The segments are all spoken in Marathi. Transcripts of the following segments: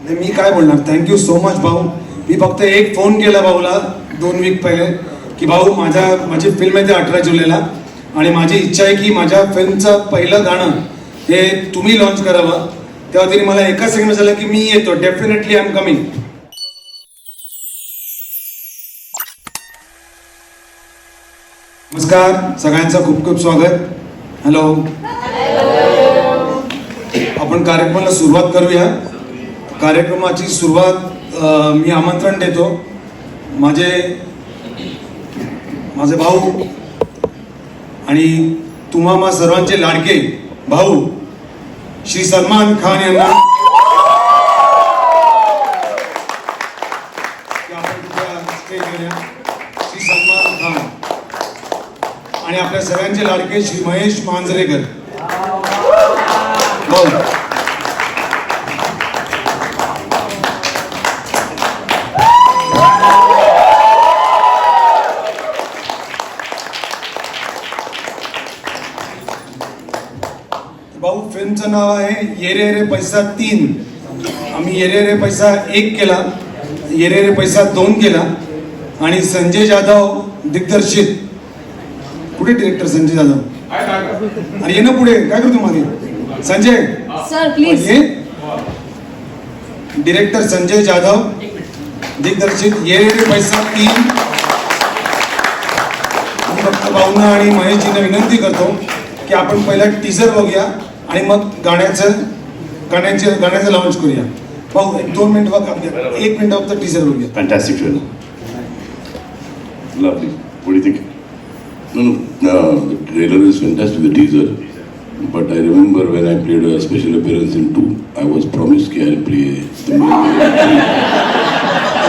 नाही, मी काय बोलणार? थँक्यू सो मच भाऊ. मी फक्त एक फोन केला भाऊला दोन वीक पहिले की भाऊ माझ्या माझी फिल्म आहे ते अठरा जुलैला आणि माझी इच्छा आहे की माझ्या फिल्मचं पहिलं गाणं हे तुम्ही लॉन्च करावं. तेव्हा त्यांनी मला एका सेकंड झालं की मी येतो. डेफिनेटली आय एम कमिंग नमस्कार. सगळ्यांचं खूप खूप स्वागत. हॅलो आपण कार्यक्रमाला सुरुवात करूया. कार्यक्रमाची सुरुवात मी आमंत्रण देतो. माझे माझे भाऊ आणि तुम्हा मा सर्वांचे लाडके भाऊ श्री सलमान खान यांना आपण श्री सलमान खान आणि आपल्या सगळ्यांचे लाडके श्री महेश मांजरेकर. भाऊ. भाऊ फिल्मचं नाव आहे येरे रे पैसा तीन. आम्ही येरे रे पैसा एक केला येरे रे पैसा दोन केला आणि संजय जाधव दिग्दर्शित. कुठे डिरेक्टर संजय जाधव? अरे ये ना पुढे काय करतो मागे? Sanjay? Sir please director Sanjay Jadhav दिग्दर्शित ये रे पैसा तीन. फक्त भाऊना आणि महेशजींना विनंती करतो की आपण पहिला टीजर बघूया आणि मग गाण्याचं गाण्याचे गाण्याचं लॉन्च करूया भाऊ एक दोन मिनिट बघ एक मिनिट फक्त टीजर बघूया fantastic show lovely What do you think? No, no, no, the trailer is fantastic, the teaser. But I remember when I played a special appearance in 2, I was promised that I'll play the main.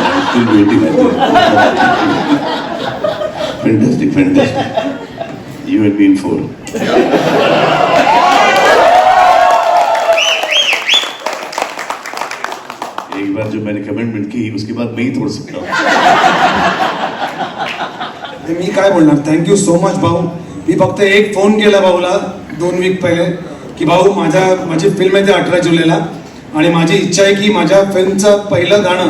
I'm still waiting, I think. fantastic, fantastic. You and me in 4. एक बार जब मैंने कमिटमेंट की उसके बाद मैं ही तोड़ सकता हूँ। ते मी काय बोलणार? थँक्यू सो मच भाऊ. मी फक्त एक फोन केला भाऊला दोन वीक पहिले की भाऊ माझ्या माझी फिल्म आहे ते अठरा जुलैला आणि माझी इच्छा आहे की माझ्या फिल्मचं पहिलं गाणं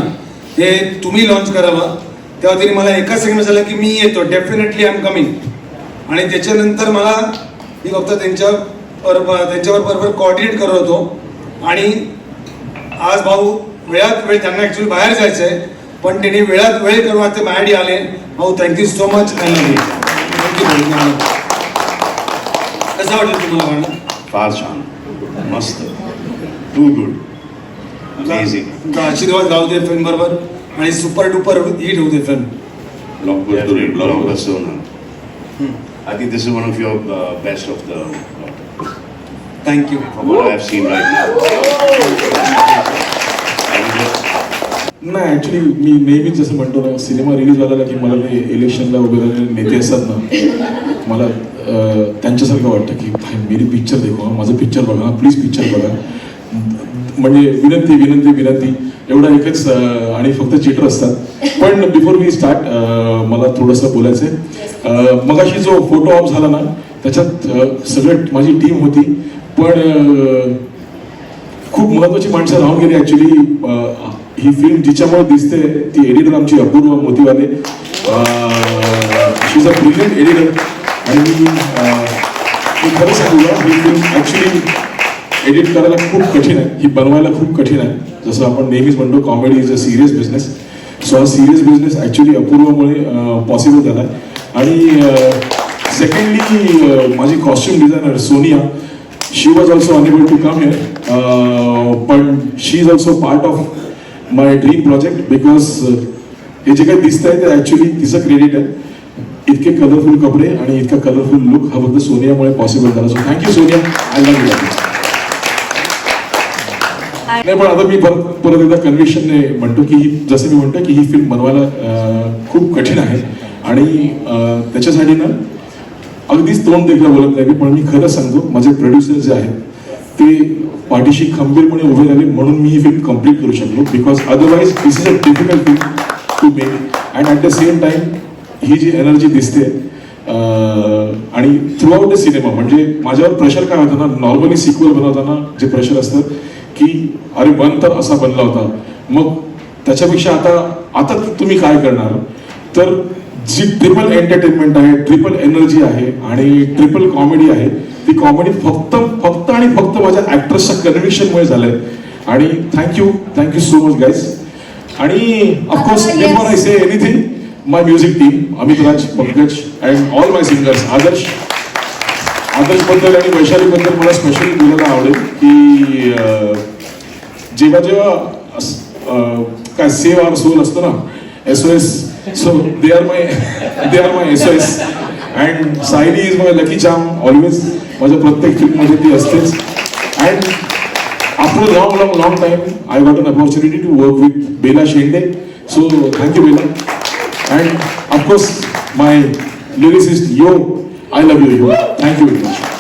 हे तुम्ही लॉन्च करावं. तेव्हा तिने मला एका सेकंड झालं की मी येतो. डेफिनेटली आय एम कमिंग आणि त्याच्यानंतर मला मी फक्त त्यांच्या बरोबर त्यांच्यावर बरोबर कोऑर्डिनेट करत होतो. आणि आज भाऊ वेळात वेळ त्यांना ऍक्च्युली बाहेर जायचं आहे पण त्यांनी वेळात वेळ करून ते बाहेर आले. भाऊ थँक्यू सो मच थँक्यू कसं वाटलं तुम्हाला गाणं फार छान. मस्त. टू गुड आशीर्वाद गाव दे फिल्म बरोबर. आणि सुपर डुपर हिट होऊ दे film blockbuster. I think this is one of your uh, best of the thank you from what I have seen right now. Just नाही ऍक्च्युली मी नेहमीच जसं म्हणतो ना सिनेमा रिलीज झाला की मला ते इलेक्शनला उभे राहिलेले नेते असतात ना मला त्यांच्यासारखं वाटतं की भाई मेरी पिक्चर देखो हा, माझं पिक्चर बघा प्लीज पिक्चर बघा. म्हणजे विनंती विनंती विनंती. एवढा एकच आणि फक्त चिटर असतात. पण बिफोर वी स्टार्ट मला थोडंसं बोलायचं आहे मगाशी जो फोटो ऑफ झाला ना त्याच्यात सगळे सगळं माझी टीम होती. पण खूप महत्वाची माणसं राहून गेली ऍक्च्युली ही फिल्म जिच्यामुळे दिसते ती एडिटर आमची Apurva Motiwale. She is a brilliant editor आणि मी खरं सांगू ही फिल्म ऍक्च्युली एडिट करायला खूप कठीण आहे. ही बनवायला खूप कठीण आहे. जसं आपण नेहमीच म्हणतो comedy is a serious business so हा सिरियस बिझनेस ॲक्च्युली अपूर्वमुळे पॉसिबल झाला आहे. आणि सेकंडली माझी costume designer Sonia she was also unable to come here. पण she is also part of my dream project because हे जे काही दिसत आहे ते ॲक्च्युली तिचं क्रेडिट आहे. इतके कलरफुल कपडे आणि इतका कलरफुल लुक हा फक्त सोनियामुळे पॉसिबल झाला. So thank you Sonia. I love you नाही पण आता मी परत परत एकदा कन्व्हिक्शनने म्हणतो की जसं मी म्हणतो की ही फिल्म बनवायला खूप कठीण आहे. आणि त्याच्यासाठी ना अगदीच तोंड देखील बोलत नाही. मी, पण मी खरं सांगतो माझे प्रोड्युसर जे आहेत ते पाठीशी खंबीरपणे उभे राहिले म्हणून मी ही फिल्म कंप्लीट करू शकलो. Because otherwise this is a difficult film to make and at the same time ही जी एनर्जी दिसते आणि थ्रू आउट द सिनेमा म्हणजे माझ्यावर प्रेशर काय होतं ना नॉर्मली सिक्वल बनवताना जे प्रेशर असतं की अरे वन तर असा बनला होता. मग त्याच्यापेक्षा आता आता तुम्ही काय करणार? तर जी ट्रिपल एंटरटेनमेंट आहे ट्रिपल एनर्जी आहे आणि ट्रिपल कॉमेडी आहे ती कॉमेडी फक्त फक्त आणि फक्त माझ्या ऍक्ट्रेसच्या कन्व्हिक्शनमुळे झालंय. आणि thank you thank you so much guys आणि of course. Before I say anything my music team Amit Raj Pankaj and all my singers Adarsh आदर्शबद्दल आणि वैशाली बद्दल मला स्पेशली बोलायला आवडेल की जेव्हा जेव्हा काय सेव आर सोल असतं ना S O S so they are my they are my S O S and Sayali is my lucky charm always माझ्या प्रत्येक फिल्ममध्ये ती असतेच. And after long long long time I got an opportunity to work with Bela Shende so thank you Bela and of course my lyricist yo I love you, Thank you very much.